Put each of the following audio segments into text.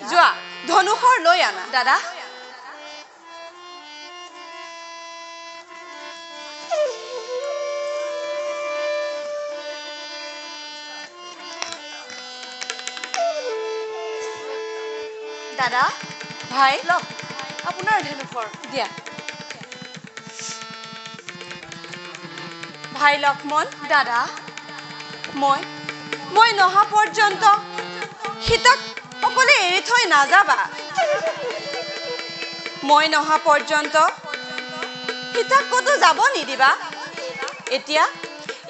যোৱা ধনুষৰ লৈ আনা। দাদা? দাদা? ভাই? লওক আপোনাৰ ধেনুখৰ দিয়া। ভাই লক্ষ্মণ দাদা মই মই নহা পৰ্যন্ত সীতাক অকলে এৰি থৈ নাযাবা। মই নহা পৰ্যন্ত সীতাক ক'তো যাব নিদিবা। এতিয়া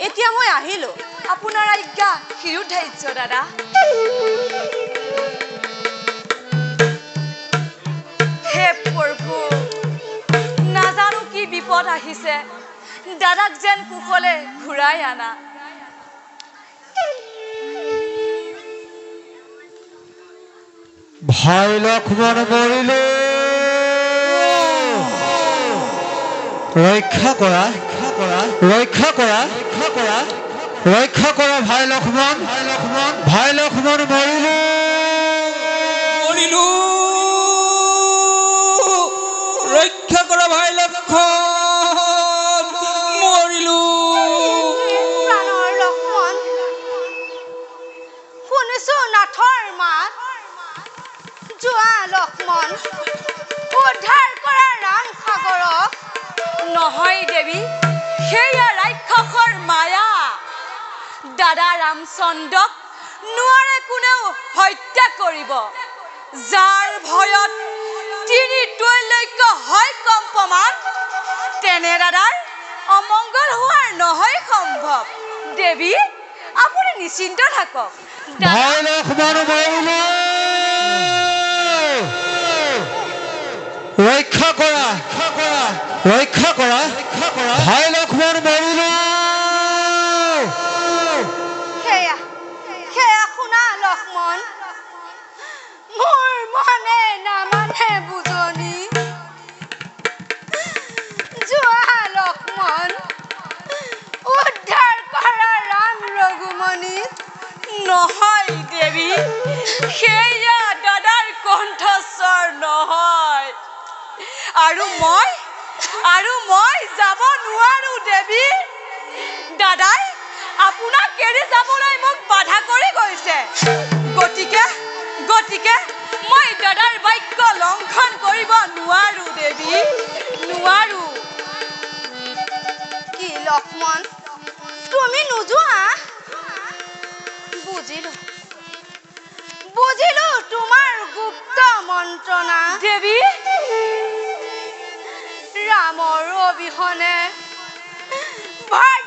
এতিয়া মই আহিলো। আপোনাৰ আজ্ঞা শিৰোধাৰ্য দাদা। হে প্ৰভু নাজানো কি বিপদ আহিছে। দাদাক যেন কুশলে ঘূৰাই আনা। ভাই লক্ষ্মণ বলিল, রক্ষা করা রক্ষা করা রক্ষা করা রক্ষা করা ভাই লক্ষ্মণ ভাই লক্ষ্মণ ভাই লক্ষ্মণ বলিল বলিল, রক্ষা করা, ভাই লক্ষ্মণ। লক্ষ্মণ উদ্ধাৰ কৰা ৰাম সাগৰক। নহয় দেৱী সেয়া ৰাক্ষসৰ মায়া। দাদা ৰামচন্দ্ৰক নোৱাৰে কোনেও হত্যা কৰিব। যাৰ ভয়ত তিনি ত্ৰৈলৈক্য হয় কম্পমান তেনে দাদাৰ অমংগল হোৱাৰ নহয় সম্ভৱ। দেৱী আপুনি নিশ্চিন্ত থাকক। দাদা ৰক্ষা কৰা ৰক্ষা কৰা ভাই লক্ষ্মণ। ৰঘুমণি। নহয় দেৱী সেয়া দাদাৰ কণ্ঠস্বৰ নহয়। আৰু মই আৰু মই যাব নোৱাৰো দেৱী। দাদাই আপোনাক এৰি যাবলৈ মোক বাধা কৰি গৈছে। গতিকে গতিকে মই দাদাৰ বাক্য লংঘন কৰিব নোৱাৰো দেৱী। নোৱাৰো। কি লক্ষ্মণ তুমি নোযোৱা? বুজিলো। বুজিলো তোমাৰ গুপ্ত মন্ত্ৰণা দেৱী ৰামৰ অবিহনে ভদ্ৰ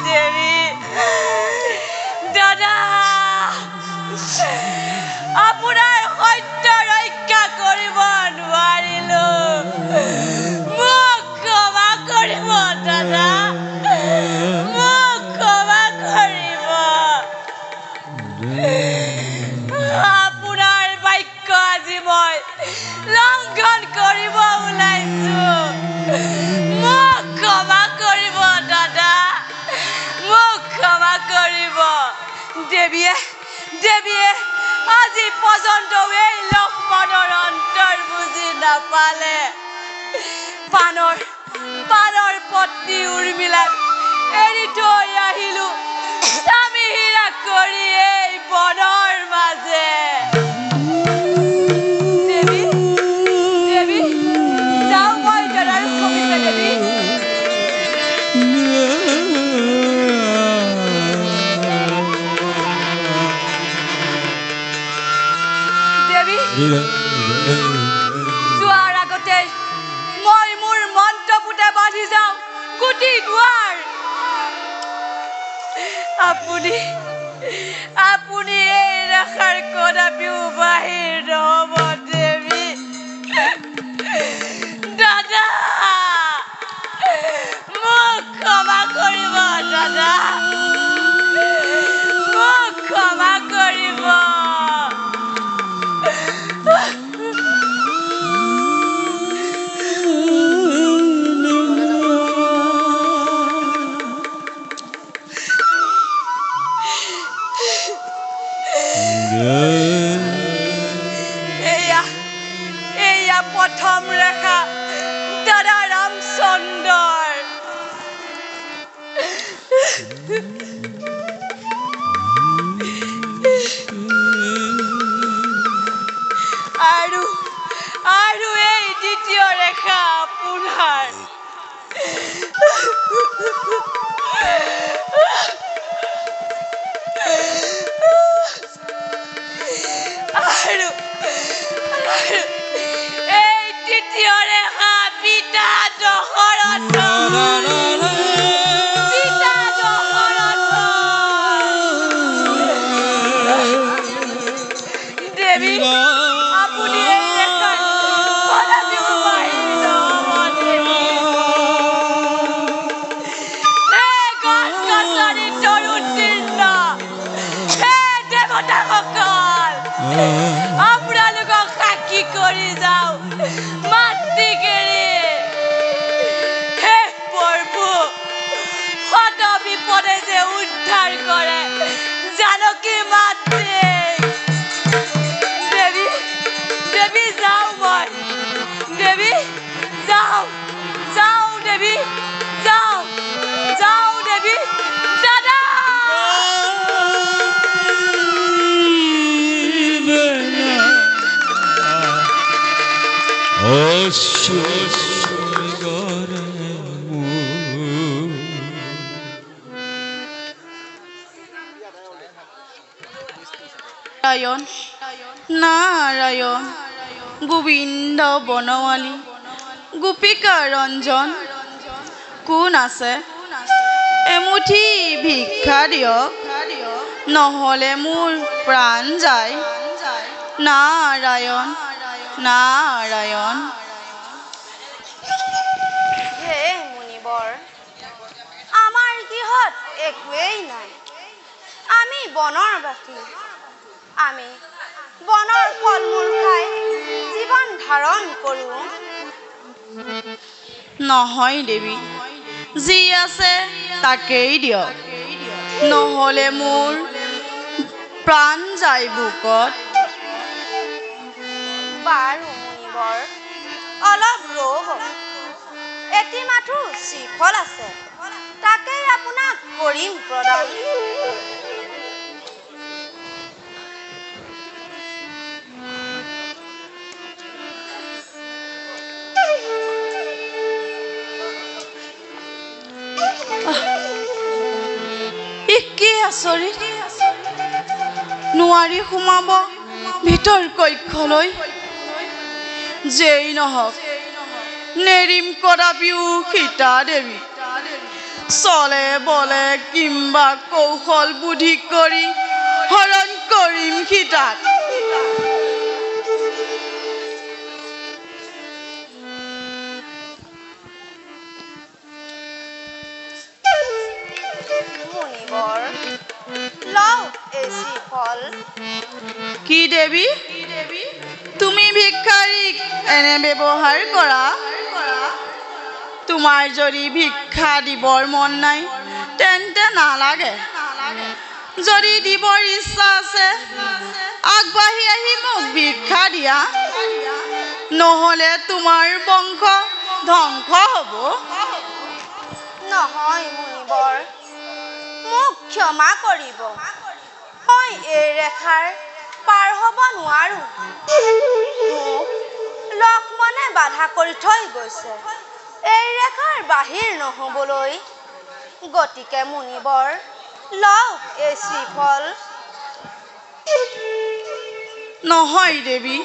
দেৱী দাদা আপোনাৰ সত্য ৰক্ষা কৰিব নোৱাৰিলো মোক ক্ষমা কৰিব দাদা। মোক কৰিব আপোনাৰ বাক্য আজি মই কৰিব ওলাইছো দেৱীয়ে দেৱীয়ে আজি পৰ্যন্ত এই লক্ষ্মণৰ অন্তৰ বুজি নাপালে। পানৰ পানৰ পত্নী উৰ্মিলাক এৰি থৈ আহিলো। স্বামী হীৰা কৰি এই বনৰ মাজে। দাদা। মোক ক্ষমা কৰিব এয়া এয়া প্ৰথম ৰেখা দাদা ৰামচন্দ্ৰৰ চিৎকার করে। জানো কি মারতে বেবি বেবি যাও বল বেবি যাও যাও বেবি যাও যাও নাৰায়ণ নাৰায়ণ গোবিন্দ বনৱালী গোপিকা ৰঞ্জন কোন আছে? এমুঠি ভিক্ষা দিয়ক, নহ'লে মোৰ প্ৰাণ যায়। নাৰায়ণ নাৰায়ণ হে মুনিবৰ, আমাৰ গৃহত একোৱেই নাই। আমি বনৰ বাসী। আমি বনৰ ফল মূল খাই জীৱন ধাৰণ কৰোঁ। নহয় দেৱী যি আছে তাকেই দিয়ক। নহ'লে মোৰ প্ৰাণ যায় বুকত। বাৰু মুনিবৰ অলপ ৰ'ব। এটি মাথো শ্ৰীফল আছে তাকেই আপোনাক কৰিম প্ৰদান। কি আচৰিত নোৱাৰি সোমাব ভিতৰ কক্ষলৈ। যেই নহওক, নেৰিম কদাপিও সীতা দেৱী। চলে বলে কিংবা কৌশল বুদ্ধি কৰি হৰণ দেৱী তুমি ভিক্ষাৰীক এনে ব্যৱহাৰ কৰা তোমাৰ যদি ভিক্ষা দিবৰ মন নাই, তেন্তে নালাগে যদি দিবৰ ইচ্ছা আছে, আগবাঢ়ি আহি মোক ভিক্ষা দিয়া। নহ'লে তোমাৰ বংশ ধ্বংস হ'ব। নহয় মুনিবৰ, মোক ক্ষমা কৰিব। মই এই ৰেখাৰ পাৰ হ'ব নোৱাৰো। লক্ষ্মণে বাধা কৰি থৈ গৈছে। এই ৰেখাৰ বাহিৰ নহ'বলৈ গতিকে মুনিবৰ লওক এই শ্ৰীফল। নহয় দেৱী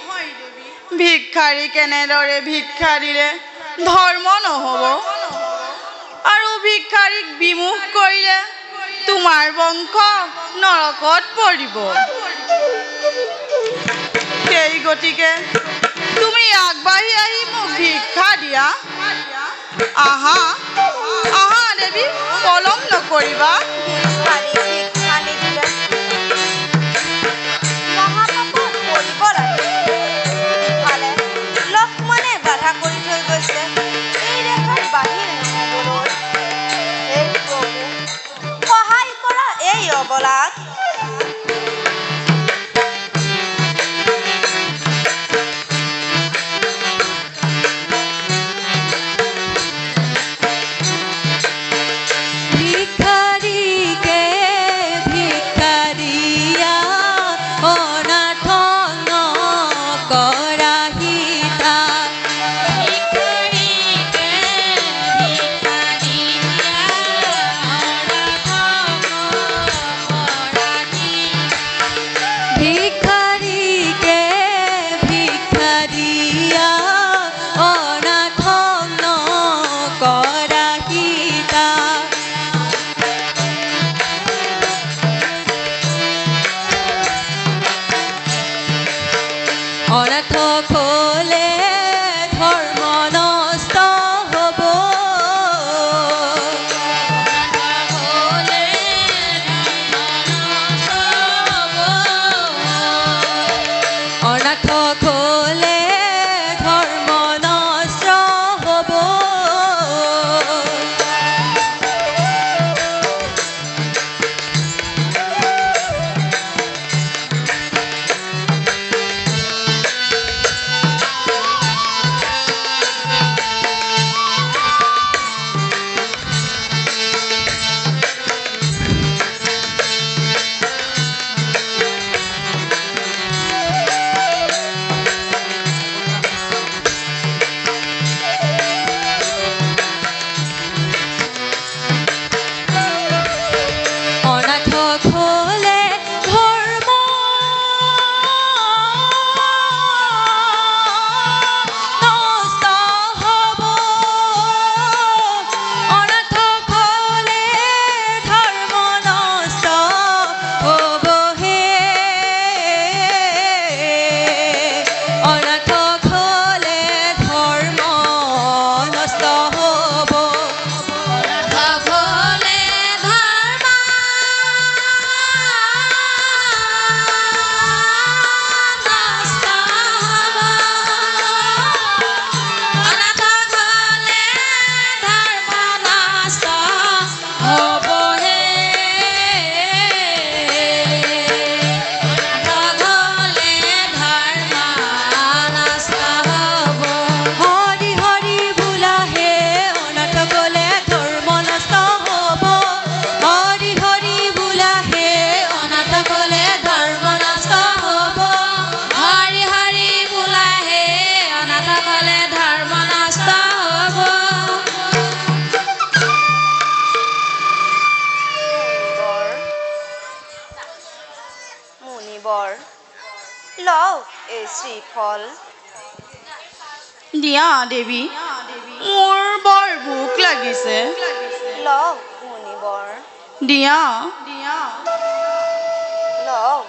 ভিক্ষাৰী কেনেদৰে ভিক্ষা দিলে ধৰ্ম নহ'ব। আৰু ভিক্ষাৰীক বিমুখ কৰিলে তোমাৰ বংশ নৰকত পৰিব সেই গতিকে তুমি আগবাঢ়ি আহি মোক ভিক্ষা দিয়া। আহা আহা দেৱী পলম নকৰিবা। লওক এই শ্ৰীফল। দিয়া দেৱী মোৰ বৰ ভোক লাগিছে। লওক মুনিবৰ দিয়া। লওক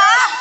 আহ!